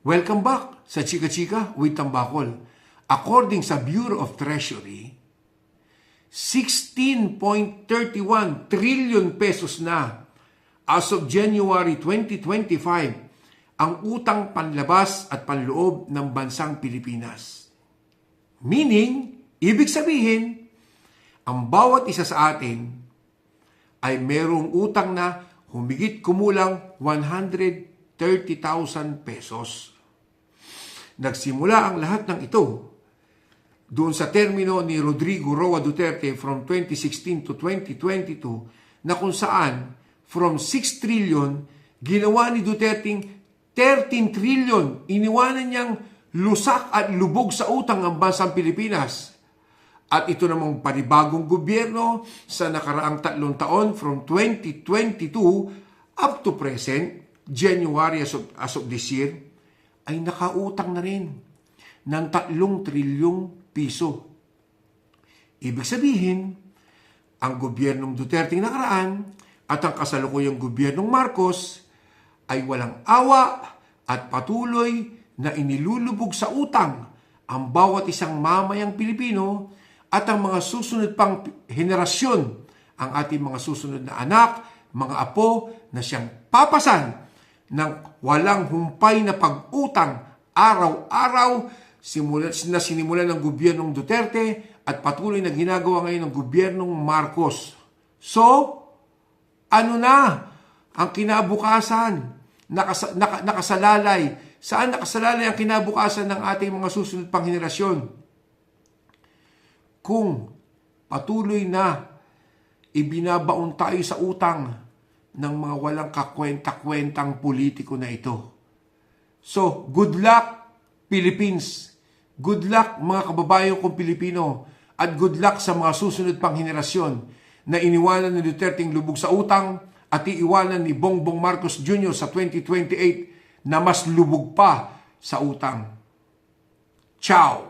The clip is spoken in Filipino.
Welcome back sa Chika Chika with Tambakol. According sa Bureau of Treasury, 16.31 trillion pesos na as of January 2025 ang utang panlabas at panloob ng bansang Pilipinas. Meaning, ibig sabihin, ang bawat isa sa atin ay merong utang na humigit kumulang 130,000 pesos. Nagsimula ang lahat ng ito doon sa termino ni Rodrigo Roa Duterte from 2016 to 2022 na kung saan from 6 trillion ginawa ni Duterte 13 trillion. Iniwanan niyang lusak at lubog sa utang ang bansang Pilipinas. At ito namang panibagong gobyerno sa nakaraang tatlong taon from 2022 up to present, January as of, as of this year, ay nakautang na rin ng tatlong trilyong piso. Ibig sabihin, ang gobyernong Duterte nakaraan at ang kasalukuyang gobyernong Marcos ay walang awa at patuloy na inilulubog sa utang ang bawat isang mamayang Pilipino at ang mga susunod pang henerasyon, ang ating mga susunod na anak, mga apo na siyang papasan ng walang humpay na pag-utang araw-araw na sinimulan ng gobyernong Duterte at patuloy na ginagawa ngayon ng gobyernong Marcos. So, ano na ang kinabukasan? Nakas, naka, nakasalalay. Saan nakasalalay ang kinabukasan ng ating mga susunod pang henerasyon? Kung patuloy na ibinabaon tayo sa utang ng mga walang kakwenta-kwentang politiko na ito. So, good luck, Philippines. Good luck, mga kababayan kong Pilipino. At good luck sa mga susunod pang henerasyon na iniwanan ni Duterte lubog sa utang at iiwanan ni Bongbong Marcos Jr. sa 2028 na mas lubog pa sa utang. Ciao!